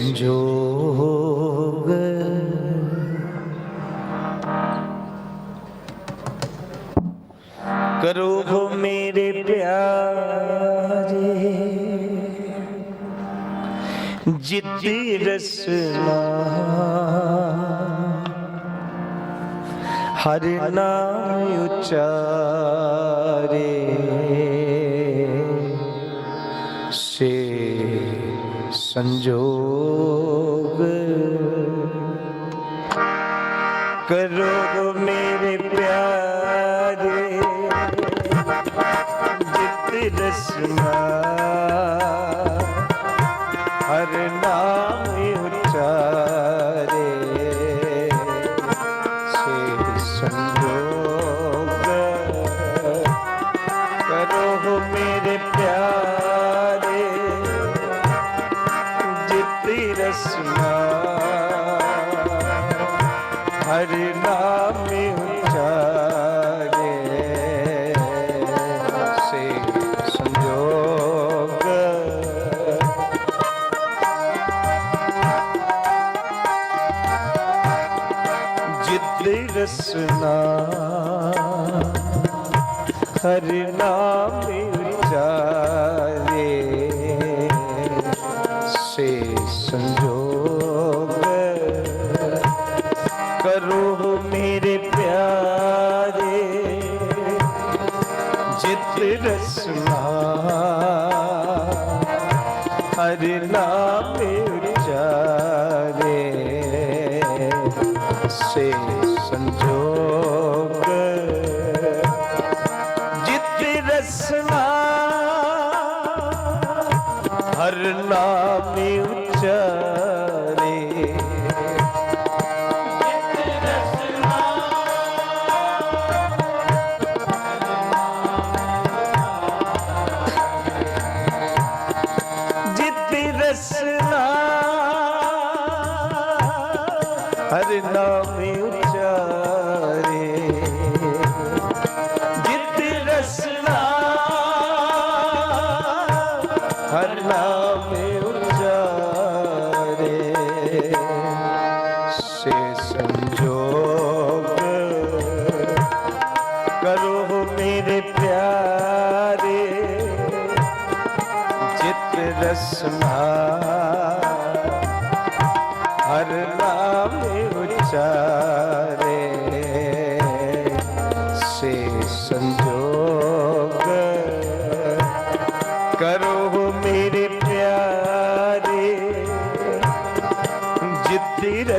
ਸੇ ਸੰਜੋਗ। ਕਰੋ ਹੋ ਮੇਰੇ ਪਿਆਰੇ ਜਿੱਤੀ ਰਸਨਾ। ਹਰ ਨਾਮ ਉਚਾਰੇ। ਸੰਜੋਗ। ਕਰੋ ਮੇਰੇ ਪਿਆਰੇ ਜਿਤ ਰਸਨਾ ਜਿਤ ਰਸਨਾ ਹਰ ਨਾਮ ਉਚਾਰੇ ਸੇ ਸੰਜੋਗ ਸੰਜੋਗ ਜਿਤ ਰਸਨਾ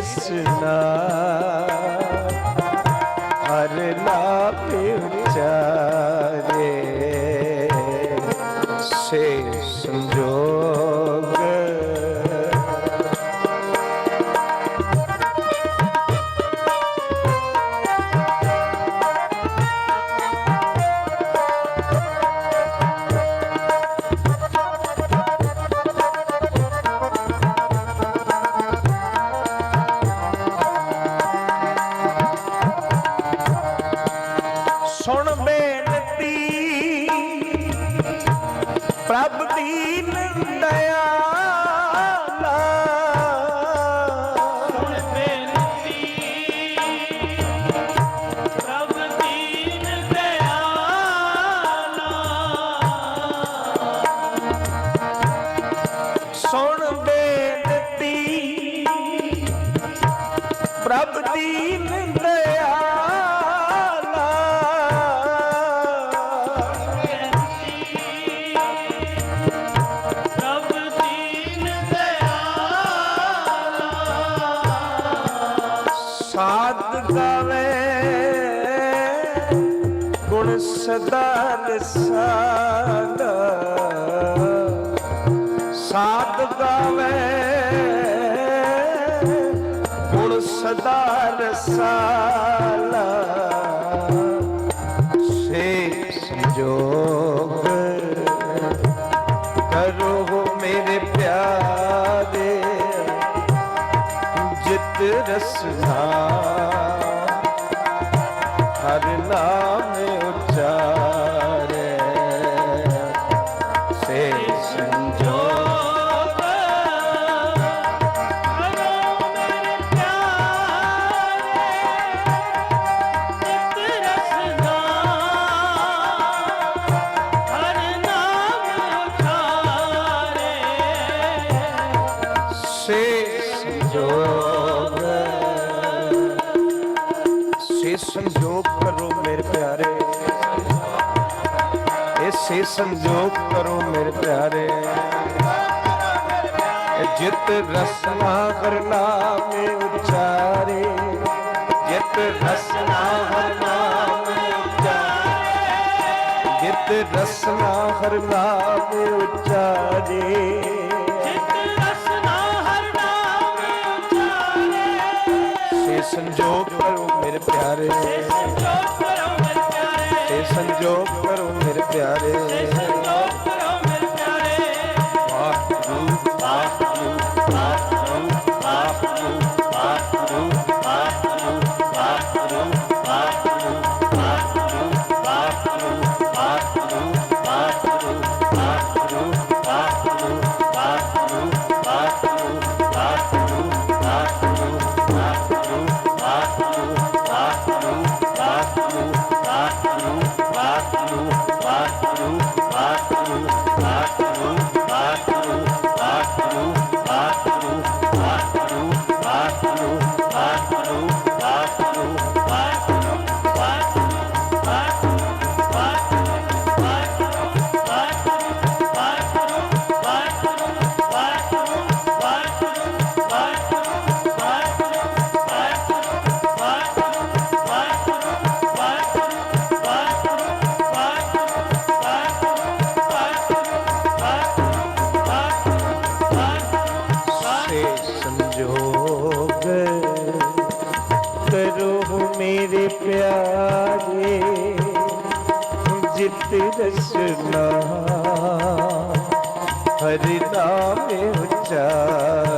ਰਸਨਾ ਸੁਣ ਬੇਨਤੀ। ਪ੍ਰਭ ਦੀਨ ਦਇਆਲਾ ਪ੍ਰਭ ਸਾਧ ਗਾਵੇ ਗੁਣ ਸਦਾ ਰਸਾਲਾ ਸਾਧ ਗਾਵੇ। ਗੁਣ ਸਦਾ ਰਸਾਲਾ। ਸੇ ਸੰਜੋਗ ਕਰੋ ਮੇਰੇ ਪਿਆਰੇ। ਜਿਤ ਰਸਨਾ ਸੰਜੋਗ ਕਰੋ ਮੇਰੇ ਪਿਆਰੇ। ਜਿਤ ਰਸਨਾ ਕਰਨਾ ਮੇ ਉਚਾਰੇ। ਜਿਤ ਰਸਨਾ ਹਰਨਾ ਮੇ ਉਚਾਰੇ। ਜਿਤ ਰਸਨਾ ਹਰਨਾ ਮੇ ਉਚਾਰੇ ਸੰਜੋਗ ਕਰੋ ਮੇਰੇ ਪਿਆਰੇ। ਤੇ ਸੰਜੋਗ ਕਰੋ ਮੇਰੇ ਪਿਆਰੇ। कृष्ण हरि नाम उच्चार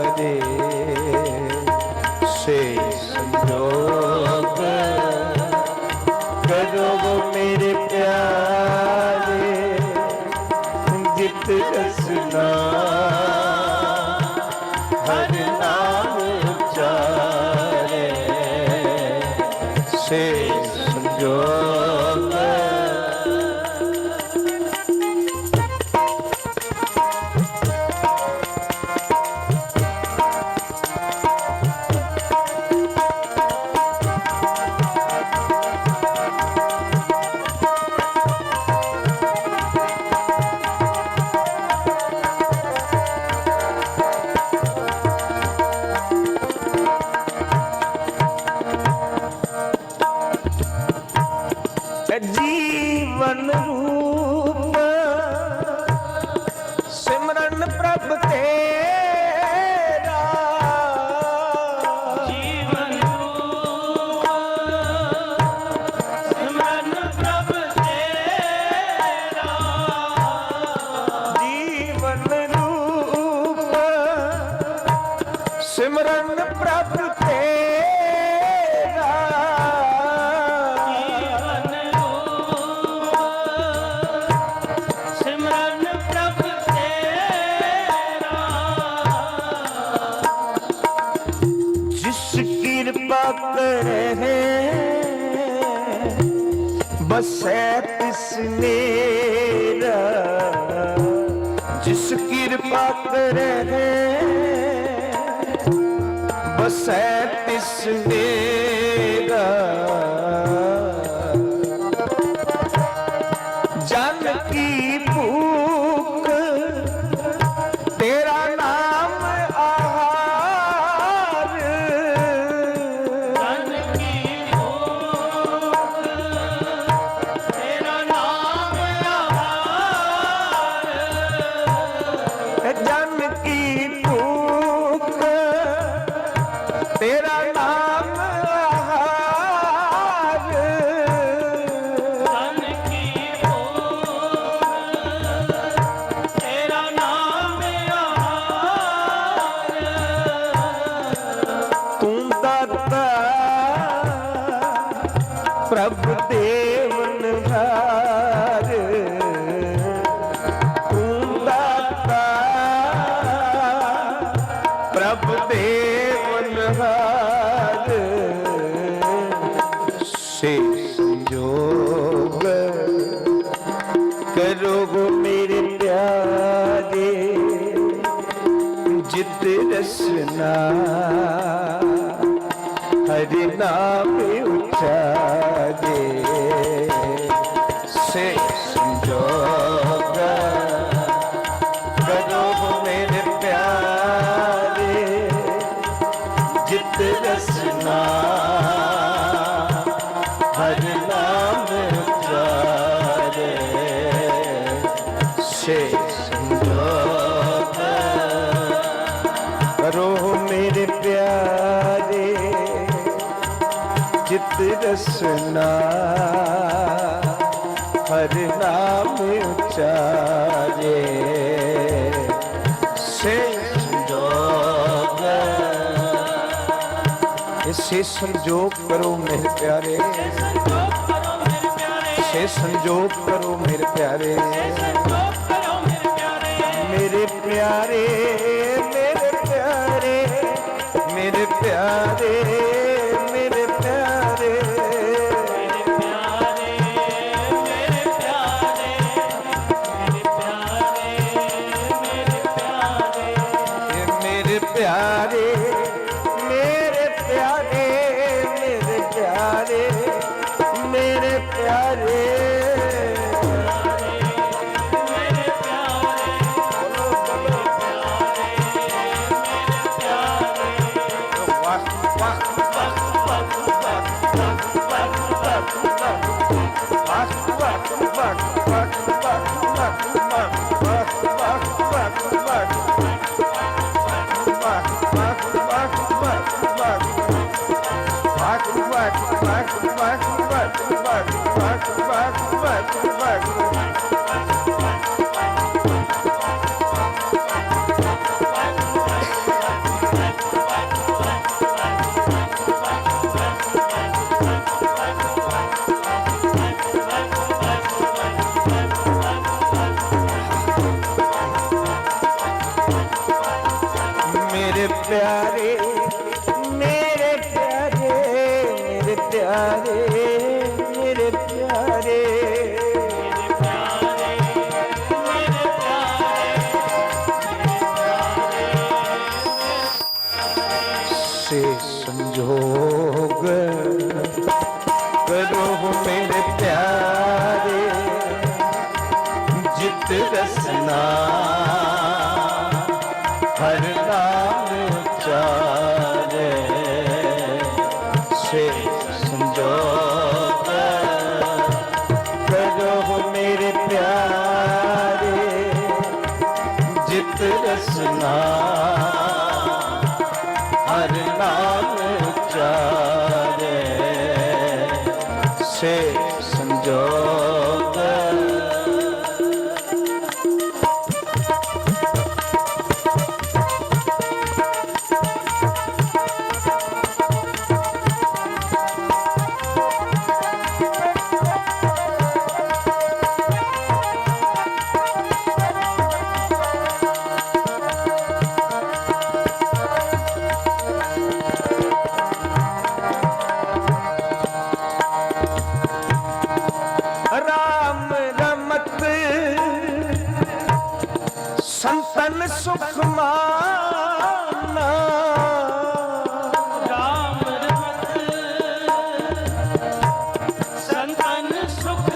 बसै तिसने जिस कृपा करे बसै तिसने ਪ੍ਰਭ ਦੇਵਨ ਵਾਰ ਤੂੰ ਕਰੋ ਮੇਰੇ ਪਿਆਰੇ। ਜਿਤ ਰਸਨਾ। ਹਰਿ ਨਾਮ चित रसना, हर नाम उचारे से इसे संजोग करो मेरे प्यारे। से संजोग करो मेरे प्यारे। मेरे प्यारे मेरे प्यारे मेरे प्यारे। Let's go. ਜਿਤ ਰਸਨਾ। ਸੰਤਨ ਸੁਖ ਮਾਨਾ ਰਾਮ ਰਤ ਸੰਤਨ ਸੁਖ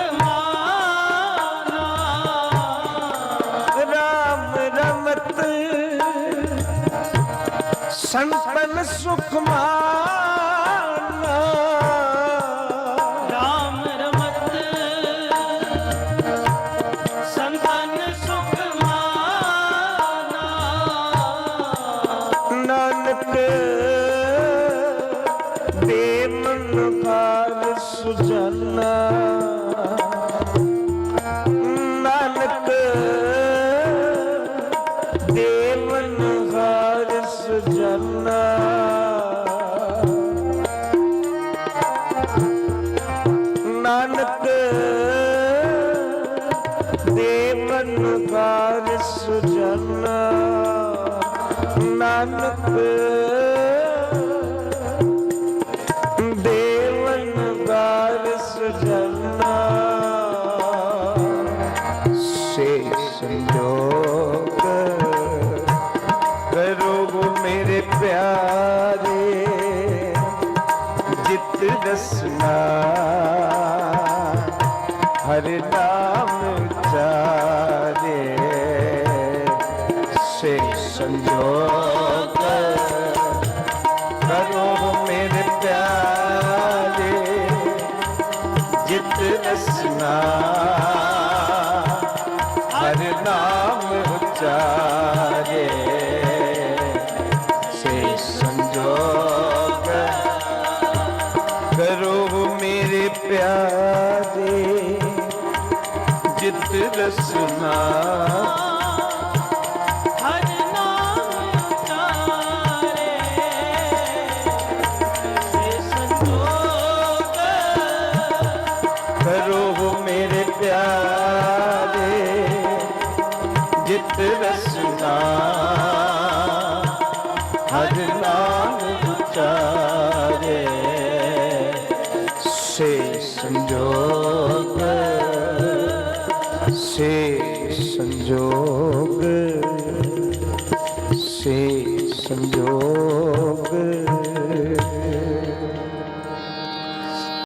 ਰਾਮ ਰਮਤ ਸੰਤਨ ਸੁਖ ਨਾਨਕ ਦੇਵਨ ਹਰ ਸਜਨਾ। ਨਾਨਕ ਦੇਵਨ ਹਰ ਸਜਨਾ। ਨਾਨਕ ਮੇਰੇ ਪਿਆਰੇ ਜਿਤ ਰਸਨਾ ਹਰ ਨਾਮ ਉਚਾਰੇ ਸੇ ਸੰਜੋਗ ਕਰੋ ਮੇਰੇ ਪਿਆਰੇ ਜਿਤ ਰਸਨਾ